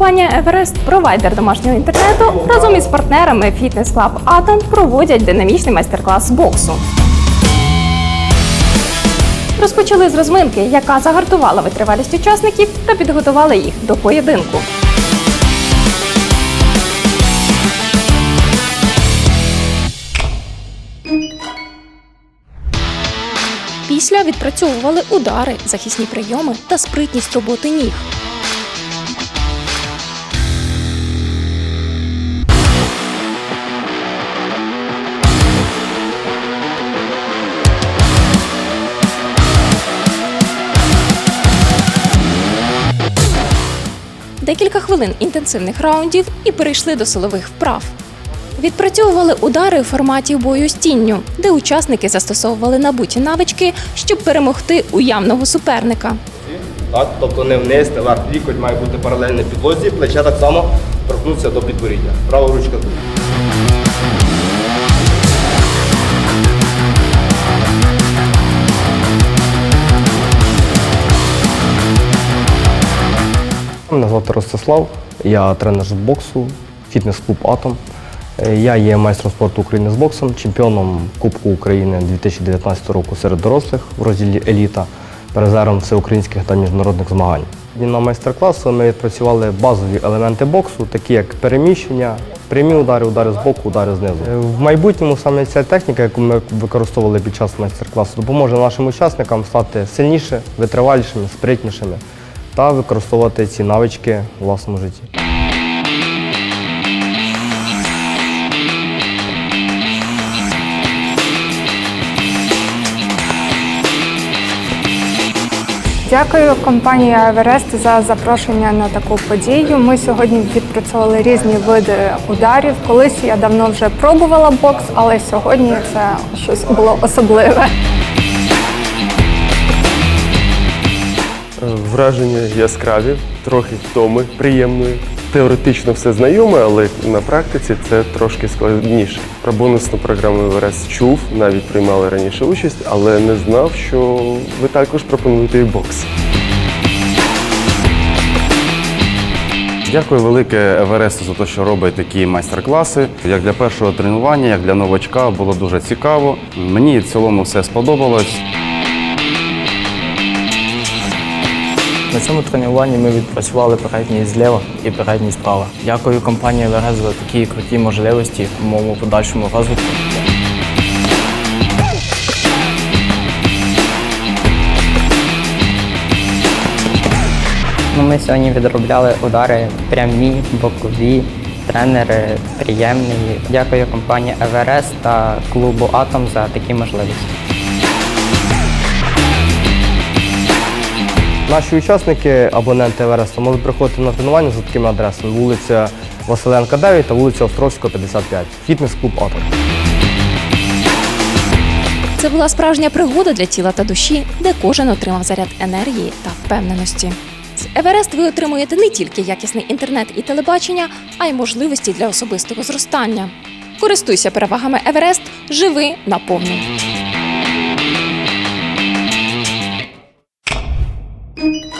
Компанія Еверест, провайдер домашнього інтернету, разом із партнерами Fitness Club Атом проводять динамічний майстер-клас з боксу. Розпочали з розминки, яка загартувала витривалість учасників та підготувала їх до поєдинку. Після відпрацьовували удари, захисні прийоми та спритність роботи ніг. Декілька хвилин інтенсивних раундів і перейшли до силових вправ. Відпрацьовували удари у форматі бою з тінню, де учасники застосовували набуті навички, щоб перемогти уявного суперника. Так, тобто не вниз, не вверх. Лікоть має бути паралельно підлозі, плече так само торкнутися до підборіддя. Права ручка тут. Мене звати Ростислав, я тренер з боксу, фітнес-клуб Атом. Е, Я є майстром спорту України з боксом, чемпіоном Кубку України 2019 року серед дорослих в розділі Еліта, призером всеукраїнських та міжнародних змагань. На майстер-класу ми відпрацювали базові елементи боксу, такі як переміщення, прямі удари, удари з боку, удари знизу. Е, В майбутньому саме ця техніка, яку ми використовували під час майстер-класу, допоможе нашим учасникам стати сильніше, витривалішими, спритнішими та використовувати ці навички у власному житті. Дякую компанії Еверест за запрошення на таку подію. Ми сьогодні відпрацьовували різні види ударів. Колись я давно вже пробувала бокс, але сьогодні це щось було особливе. Враження яскраві, трохи втоми, приємної. Теоретично все знайоме, але на практиці це трошки складніше. Про бонусну програму Еверест чув, навіть приймали раніше участь, але не знав, що ви також пропонуєте і бокс. Дякую велике Евересту за те, що робить такі майстер-класи. Як для першого тренування, як для новачка було дуже цікаво. Мені в цілому все сподобалось. На цьому тренуванні ми відпрацювали передній зліва і передній справа. Дякую компанії ВРС за такі круті можливості в моєму подальшому розвитку. Ну, ми сьогодні відробляли удари прямі, бокові, тренери приємні. Дякую компанії Еверест та клубу Атом за такі можливості. Наші учасники, абоненти Евереста, можуть приходити на тренування за такими адресами: вулиця Василенка 9 та вулиця Островського 55. Фітнес-клуб Атом. Це була справжня пригода для тіла та душі, де кожен отримав заряд енергії та впевненості. З Еверест ви отримуєте не тільки якісний інтернет і телебачення, а й можливості для особистого зростання. Користуйся перевагами Еверест, живи наповну. Thank you.